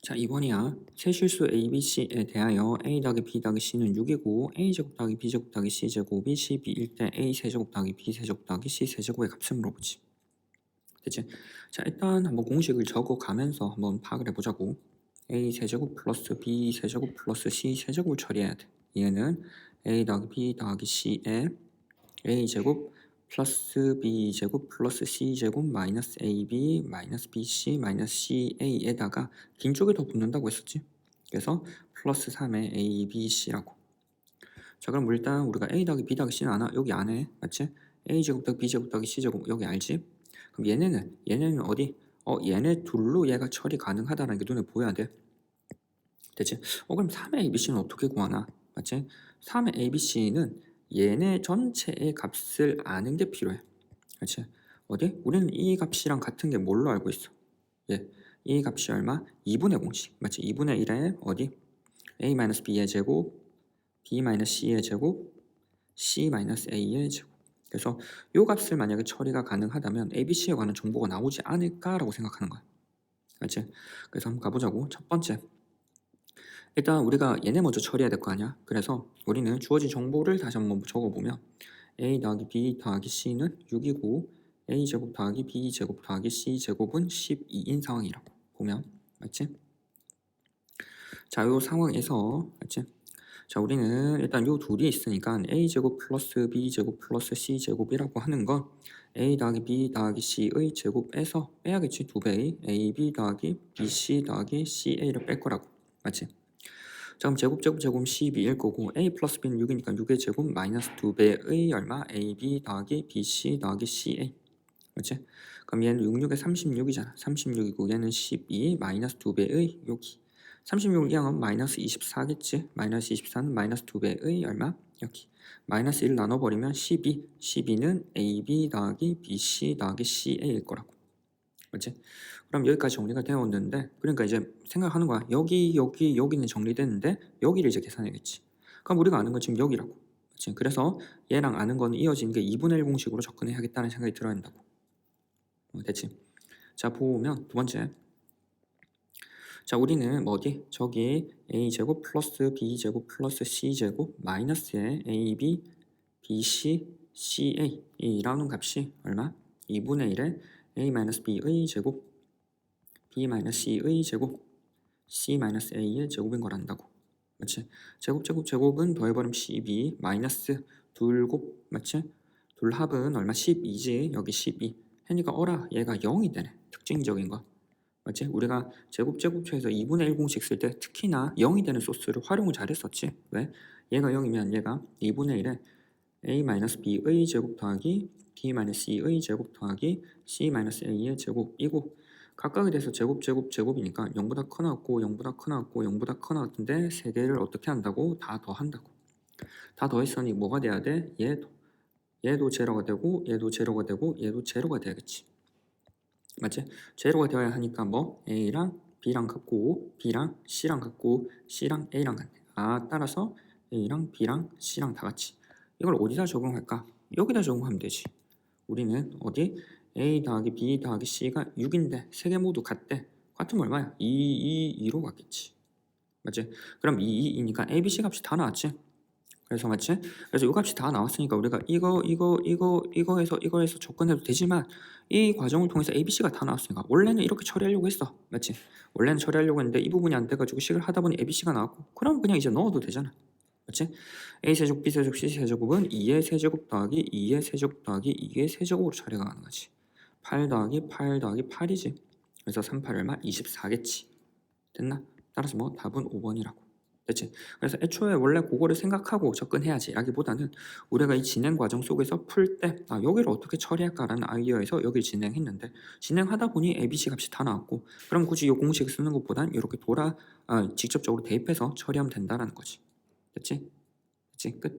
자, 2번이야. 세실수 ABC에 대하여 A 더하기 B 더하기 C는 6이고 A제곱 더하기 B제곱 더하기 C제곱이 12일 때 A 세제곱 더하기 B 세제곱 더하기 C 세제곱의 값을 물어보지. 됐지? 자, 일단 한번 공식을 적어가면서 한번 파악을 해보자고. A 세제곱 플러스 B 세제곱 플러스 C 세제곱을 처리해야 돼. 얘는 A 더하기 B 더하기 C에 A 제곱 플러스 B 제곱 플러스 C 제곱 마이너스 AB 마이너스 BC 마이너스 CA에다가 긴 쪽에 더 붙는다고 했었지. 그래서 플러스 3에 A, B, C라고. 자 그럼 일단 우리가 A 더하기 B 더하기 C는 아나 여기 안에 맞지? A 제곱 더하기 B 제곱 더하기 C 제곱 여기 알지? 그럼 얘네는 얘네는 어디? 어 얘네 둘로 얘가 처리 가능하다는 게 눈에 보여야 돼. 됐지? 어 그럼 3의 ABC는 어떻게 구하나? 맞지? 3의 ABC는 얘네 전체의 값을 아는 게 필요해. 그렇지? 어디? 우리는 이 값이랑 같은 게 뭘로 알고 있어? 예. 이 값이 얼마? 2분의 공식. 맞지? 2분의 1에 어디? a-b의 제곱, b-c의 제곱, c-a의 제곱. 그래서 이 값을 만약에 처리가 가능하다면 abc에 관한 정보가 나오지 않을까라고 생각하는 거야. 맞지? 그래서 한번 가보자고. 첫 번째. 일단 우리가 얘네 먼저 처리해야 될 거 아니야. 그래서 우리는 주어진 정보를 다시 한번 적어보면 a 더하기 b 더하기 c는 6이고 a 제곱 더하기 b 제곱 더하기 c 제곱은 12인 상황이라고 보면 맞지? 자, 요 상황에서 맞지? 자, 우리는 일단 요 둘이 있으니까 a 제곱 플러스 b 제곱 플러스 c 제곱이라고 하는 건 a 더하기 b 더하기 c의 제곱에서 빼야겠지 두 배의 a b 더하기 b c 더하기 c a를 뺄 거라고 맞지? 자 그럼 제곱 제곱 제곱 12일 거고 a 플러스 b는 6이니까 6의 제곱 마이너스 2배의 얼마? Ab 더하기 bc 더하기 ca 맞지? 그럼 얘는 6, 6에 36이잖아. 36이고 얘는 12 마이너스 2배의 여기. 36을 이항하면 마이너스 24겠지? 마이너스 24는 마이너스 2배의 얼마? 여기. 마이너스 1 나눠버리면 12 12는 ab 더하기 bc 더하기 ca일 거라고 맞지? 그럼 여기까지 정리가 되었는데 그러니까 이제 생각하는 거야 여기 여기 여기는 정리됐는데 여기를 이제 계산해야겠지 그럼 우리가 아는 건 지금 여기라고 그치? 그래서 얘랑 아는 거는 이어지는 게 2분의 1 공식으로 접근해야겠다는 생각이 들어야 된다고 어, 됐지? 자 보면 두 번째 자 우리는 뭐 어디? 저기 a제곱 플러스 b제곱 플러스 c제곱 마이너스에 ab bc ca 이라는 값이 얼마? 2분의 1에 a-b의 제곱 b-c의 제곱 c-a의 제곱인 거란다고 맞지? 제곱 제곱 제곱은 더해버리면 12 마이너스 둘곱 맞지? 둘 합은 얼마? 12지 여기 12 해니까 어라 얘가 0이 되네 특징적인 거 맞지? 우리가 제곱 제곱처에서 2분의 1 공식 쓸 때 특히나 0이 되는 소스를 활용을 잘했었지 왜? 얘가 0이면 얘가 2분의 1에 a-b의 제곱 더하기 b-c의 제곱 더하기 c-a의 제곱이고 각각에 대해서 제곱 제곱 제곱이니까 0보다 커 나왔고 0보다 커 나왔고 0보다 커 나왔는데 세 개를 어떻게 한다고? 다 더한다고 다 더했으니 뭐가 돼야 돼? 얘도 얘도 제로가 되고 얘도 제로가 되고 얘도 제로가 돼야겠지 맞지? 제로가 되어야 하니까 뭐 A랑 B랑 같고 B랑 C랑 같고 C랑 A랑 같네 아 따라서 A랑 B랑 C랑 다 같이 이걸 어디다 적용할까? 여기다 적용하면 되지 우리는 어디? A 더하기 B 더하기 C가 6인데 세 개 모두 같대. 같으면 얼마야? 2, 2, 2로 같겠지. 맞지? 그럼 2, 2이니까 A, B, C 값이 다 나왔지? 그래서 맞지? 그래서 이 값이 다 나왔으니까 우리가 이거, 이거, 이거, 이거 해서 이거 해서 접근해도 되지만 이 과정을 통해서 A, B, C가 다 나왔으니까 원래는 이렇게 처리하려고 했어. 맞지? 원래는 처리하려고 했는데 이 부분이 안 돼가지고 식을 하다 보니 A, B, C가 나왔고 그럼 그냥 이제 넣어도 되잖아. 맞지? A 세제곱, B 세제곱, C 세제곱은 2의 세제곱 더하기 2의 세제곱 더하기 2의 세제곱으로 처리가 가는 거지. 8 더하기 8 더하기 8이지. 그래서 38 얼마? 24겠지. 됐나? 따라서 뭐 답은 5번이라고. 됐지? 그래서 애초에 원래 그거를 생각하고 접근해야지 라기보다는 우리가 이 진행 과정 속에서 풀 때 아, 여기를 어떻게 처리할까라는 아이디어에서 여기를 진행했는데 진행하다 보니 ABC 값이 다 나왔고 그럼 굳이 이 공식 쓰는 것보단 이렇게 돌아 아, 직접적으로 대입해서 처리하면 된다라는 거지. 됐지? 됐지? 끝.